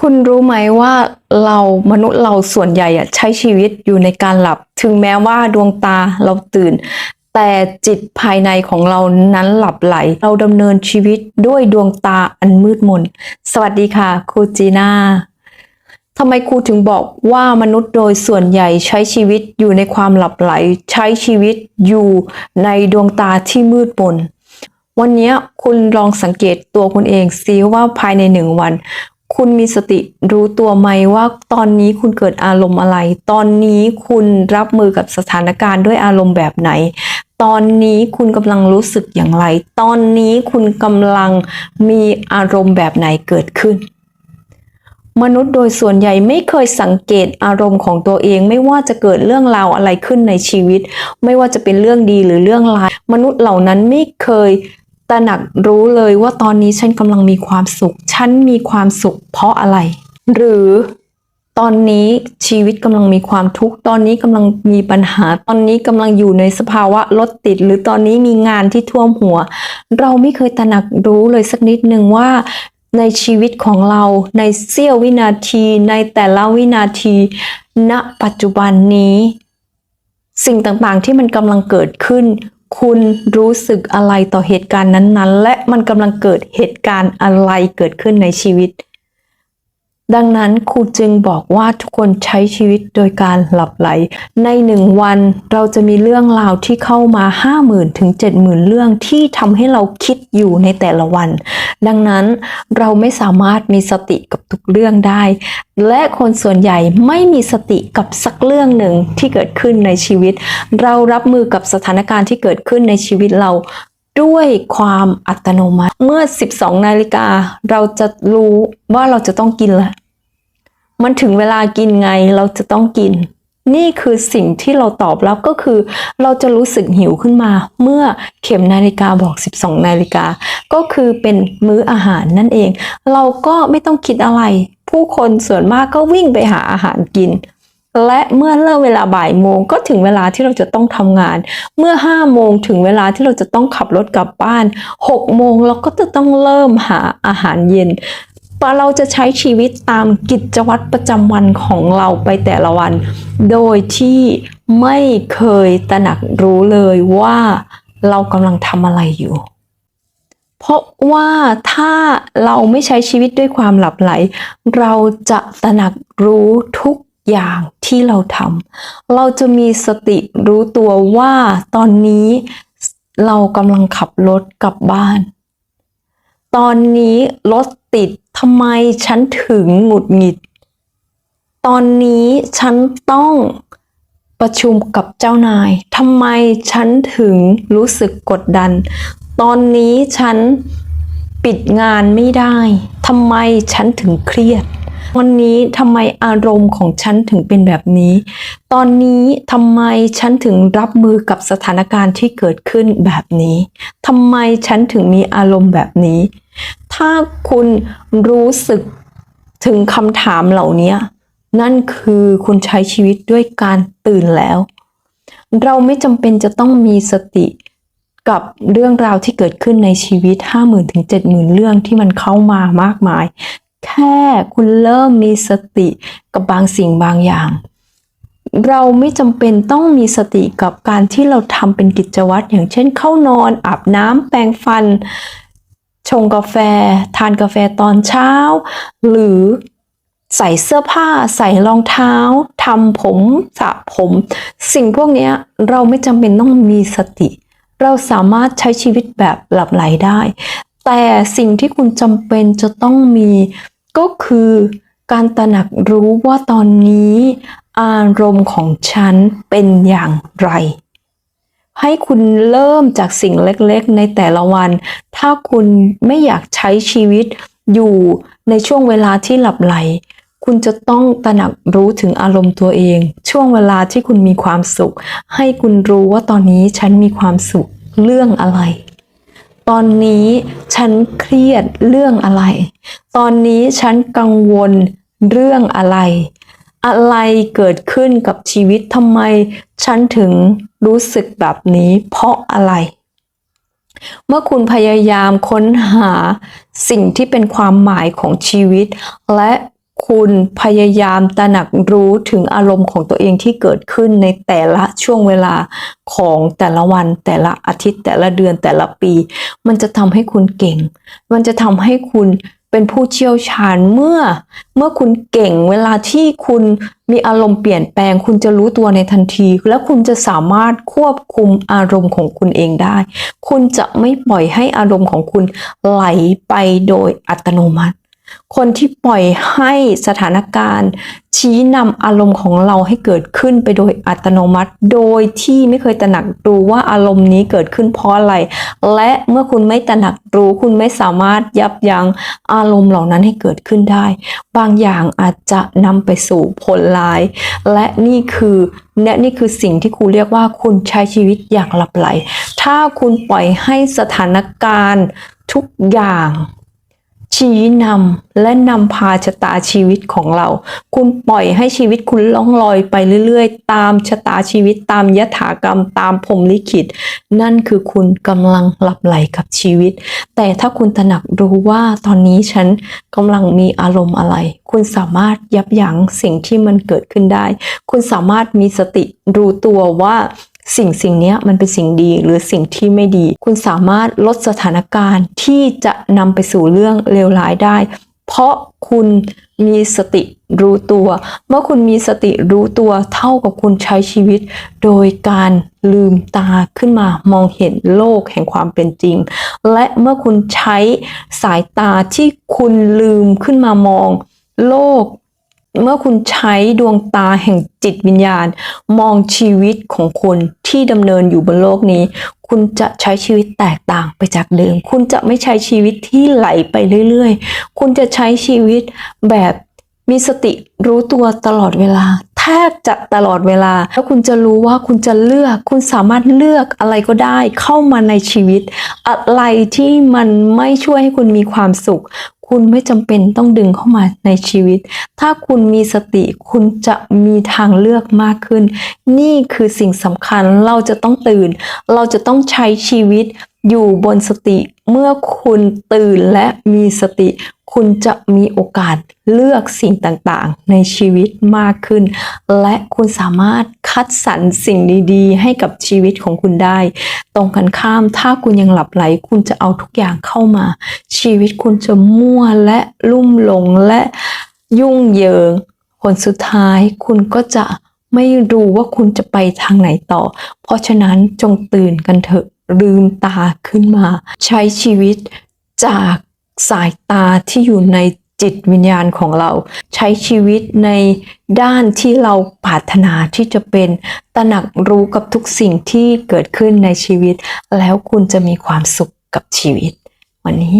คุณรู้ไหมว่าเรามนุษย์เราส่วนใหญ่ใช้ชีวิตอยู่ในการหลับ ถึงแม้ว่าดวงตาเราตื่น แต่จิตภายในของเรานั้นหลับไหล เราดำเนินชีวิตด้วยดวงตาอันมืดมน สวัสดีค่ะครูจีน่าทำไมครูถึงบอกว่ามนุษย์โดยส่วนใหญ่ใช้ชีวิตอยู่ในความหลับไหล ใช้ชีวิตอยู่ในดวงตาที่มืดมนวันนี้คุณลองสังเกตตัวคุณเองซิว่าภายในหนึ่งวัน คุณมีสติรู้ตัวไหมว่าตอนนี้คุณเกิดอารมณ์อะไร ตอนนี้คุณรับมือกับสถานการณ์ด้วยอารมณ์แบบไหน ตอนนี้คุณกำลังรู้สึกอย่างไร ตอนนี้คุณกำลังมีอารมณ์แบบไหนเกิดขึ้น มนุษย์โดยส่วนใหญ่ไม่เคยสังเกตอารมณ์ของตัวเองไม่ว่าจะเกิดเรื่องราวอะไรขึ้นในชีวิต ไม่ว่าจะเป็นเรื่องดีหรือเรื่องร้าย มนุษย์เหล่านั้นไม่เคย ตระหนักรู้เลยว่าตอนนี้ฉันกำลังมีความสุข ฉันมีความสุขเพราะอะไร หรือตอนนี้ชีวิตกำลังมีความทุกข์ ตอนนี้กำลังมีปัญหา ตอนนี้กำลังอยู่ในสภาวะรถติด หรือตอนนี้มีงานที่ท่วมหัว เราไม่เคยตระหนักรู้เลยสักนิดหนึ่งว่าในชีวิตของเราในเสี้ยววินาที ในแต่ละวินาที ณ ปัจจุบันนี้ สิ่งต่างๆที่มันกำลังเกิดขึ้น คุณรู้สึกอะไรต่อเหตุการณ์นั้นๆ และมันกำลังเกิดเหตุการณ์อะไรเกิดขึ้นในชีวิต ดังนั้นครูจึงบอกว่าทุกคนใช้ชีวิตโดยการหลับไหล ในหนึ่งวันเราจะมีเรื่องราวที่เข้ามา 50,000ถึง70,000 เรื่องที่ทำให้เราคิดอยู่ในแต่ละวัน ดังนั้นเราไม่สามารถมีสติกับทุกเรื่องได้ และคนส่วนใหญ่ไม่มีสติกับสักเรื่องหนึ่งที่เกิดขึ้นในชีวิต เรารับมือกับสถานการณ์ที่เกิดขึ้นในชีวิตเรา ด้วยความอัตโนมัติ เมื่อ 12 นาฬิกาเราจะรู้ว่าเราจะต้องกินละมันถึงเวลากินไงเราจะต้องกิน นี่คือสิ่งที่เราตอบรับก็คือ เราจะรู้สึกหิวขึ้นมา เมื่อเข็มนาฬิกาบอก 12 นาฬิกา ก็คือเป็นมื้ออาหารนั่นเอง เราก็ไม่ต้องคิดอะไร ผู้คนส่วนมากก็วิ่งไปหาอาหารกิน และเมื่อเลิกเวลาบ่ายโมงก็ถึงเวลาที่เราจะต้องทำงาน เมื่อ5โมงถึงเวลาที่เราจะต้องขับรถกลับบ้าน6โมงเราก็จะต้องเริ่มหาอาหารเย็นเราจะใช้ชีวิตตามกิจวัตรประจำวันของเราไปแต่ละวัน โดยที่ไม่เคยตระหนักรู้เลยว่าเรากำลังทำอะไรอยู่ เพราะว่าถ้าเราไม่ใช้ชีวิตด้วยความหลับไหล เราจะตระหนักรู้ทุก อย่างที่เราทำเราจะมีสติรู้ตัวว่าตอนนี้เรากำลังขับรถกลับบ้าน ตอนนี้รถติดทำไมฉันถึงหงุดหงิด ตอนนี้ฉันต้องประชุมกับเจ้านายทำไมฉันถึงรู้สึกกดดัน ตอนนี้ฉันปิดงานไม่ได้ทำไมฉันถึงเครียด วันนี้ทำไมอารมณ์ของฉันถึงเป็นแบบนี้ ตอนนี้ทำไมฉันถึงรับมือกับสถานการณ์ที่เกิดขึ้นแบบนี้ทำไมฉันถึงมีอารมณ์แบบนี้ ถ้าคุณรู้สึกถึงคำถามเหล่านี้นั่นคือคุณใช้ชีวิตด้วยการตื่นแล้ว เราไม่จำเป็นจะต้องมีสติกับเรื่องราวที่เกิดขึ้นในชีวิต 50,000ถึง70,000 เรื่องที่มันเข้ามามากมาย แค่คุณเริ่มมีสติกับบางสิ่งบางอย่าง เราไม่จำเป็นต้องมีสติกับการที่เราทำเป็นกิจวัตรอย่างเช่นเข้านอน อาบน้ำแปรงฟัน ชงกาแฟ ทานกาแฟตอนเช้า หรือใส่เสื้อผ้า ใส่รองเท้าทำผมสระผม สิ่งพวกนี้เราไม่จำเป็นต้องมีสติ เราสามารถใช้ชีวิตแบบหลับไหลได้ แต่สิ่งที่คุณจำเป็นจะต้องมี ก็คือการตระหนักรู้ว่าตอนนี้ อารมณ์ของฉันเป็นอย่างไร ให้คุณเริ่มจากสิ่งเล็กๆ ในแต่ละวัน ถ้าคุณไม่อยากใช้ชีวิตอยู่ในช่วงเวลาที่หลับไหล คุณจะต้องตระหนักรู้ถึงอารมณ์ตัวเอง ช่วงเวลาที่คุณมีความสุข ให้คุณรู้ว่าตอนนี้ฉันมีความสุขเรื่องอะไร ตอนนี้ฉันเครียดเรื่องอะไร ตอนนี้ฉันกังวลเรื่องอะไร อะไรเกิดขึ้นกับชีวิตทำไม ฉันถึงรู้สึกแบบนี้เพราะอะไร เมื่อคุณพยายามค้นหาสิ่งที่เป็นความหมายของชีวิต และ คุณพยายามตระหนักรู้ถึงอารมณ์ของตัวเองที่เกิดขึ้นในแต่ละช่วงเวลาของแต่ละวัน แต่ละอาทิตย์ แต่ละเดือนแต่ละปี มันจะทำให้คุณเก่ง มันจะทำให้คุณเป็นผู้เชี่ยวชาญเมื่อ เมื่อคุณเก่งเวลาที่คุณมีอารมณ์เปลี่ยนแปลง คุณจะรู้ตัวในทันที และคุณจะสามารถควบคุมอารมณ์ของคุณเองได้ คุณจะไม่ปล่อยให้อารมณ์ของคุณไหลไปโดยอัตโนมัติ คนที่ปล่อยให้สถานการณ์ ชี้นำอารมณ์ของเราให้เกิดขึ้นไปโดยอัตโนมัติ โดยที่ไม่เคยตระหนักรู้ว่าอารมณ์นี้เกิดขึ้นเพราะอะไร และเมื่อคุณไม่ตระหนักรู้คุณไม่สามารถยับยั้งอารมณ์เหล่านั้นให้เกิดขึ้นได้ บางอย่างอาจจะนำไปสู่ผลร้าย และนี่คือและนี่คือสิ่งที่ครูเรียกว่าคุณใช้ชีวิตอย่างหลับไหล ถ้าคุณปล่อยให้สถานการณ์ทุกอย่าง ชี้นำและนำพาชะตาชีวิตของเรา คุณปล่อยให้ชีวิตคุณล่องลอยไปเรื่อยๆ ตามชะตาชีวิตตามยถากรรมตามพรมลิขิต นั่นคือคุณกำลังหลับไหลกับชีวิต แต่ถ้าคุณตระหนักรู้ว่าตอนนี้ฉันกำลังมีอารมณ์อะไร คุณสามารถยับยั้งสิ่งที่มันเกิดขึ้นได้ คุณสามารถมีสติรู้ตัวว่า สิ่งสิ่งนี้มันเป็นสิ่งดีหรือสิ่งที่ไม่ดี คุณสามารถลดสถานการณ์ที่จะนำไปสู่เรื่องเลวร้ายได้ เพราะคุณมีสติรู้ตัว เมื่อคุณมีสติรู้ตัวเท่ากับคุณใช้ชีวิต โดยการลืมตาขึ้นมามองเห็นโลกแห่งความเป็นจริง และเมื่อคุณใช้สายตาที่คุณลืมขึ้นมามอง โลก เมื่อคุณใช้ดวงตาแห่งจิตวิญญาณ มองชีวิตของคุณที่ดำเนินอยู่บนโลกนี้ คุณจะใช้ชีวิตแตกต่างไปจากเดิม คุณจะไม่ใช้ชีวิตที่ไหลไปเรื่อยๆ คุณจะใช้ชีวิตแบบมีสติรู้ตัวตลอดเวลา แทบจะตลอดเวลา แล้วคุณจะรู้ว่าคุณจะเลือก คุณสามารถเลือกอะไรก็ได้เข้ามาในชีวิต อะไรที่มันไม่ช่วยให้คุณมีความสุข คุณไม่จำเป็นต้องดึงเข้ามาในชีวิต ถ้าคุณมีสติคุณจะมีทางเลือกมากขึ้น นี่คือสิ่งสำคัญเราจะต้องตื่น เราจะต้องใช้ชีวิตอยู่บนสติ เมื่อคุณตื่นและมีสติ คุณจะมีโอกาสเลือกสิ่งต่างๆ ในชีวิตมากขึ้น และคุณสามารถคัดสรรสิ่งดีๆ ให้กับชีวิตของคุณได้ ตรงกันข้ามถ้าคุณยังหลับไหล คุณจะเอาทุกอย่างเข้ามา ชีวิตคุณจะมั่วและลุ่มหลงและยุ่งเหยิง ผลสุดท้ายคุณก็จะไม่รู้ว่าคุณจะไปทางไหนต่อ เพราะฉะนั้นจงตื่นกันเถอะลืมตาขึ้นมา ใช้ชีวิตจาก สายตาที่อยู่ในจิตวิญญาณของเรา ใช้ชีวิตในด้านที่เราปรารถนาที่จะเป็นตระหนักรู้กับทุกสิ่งที่เกิดขึ้นในชีวิต แล้วคุณจะมีความสุขกับชีวิต วันนี้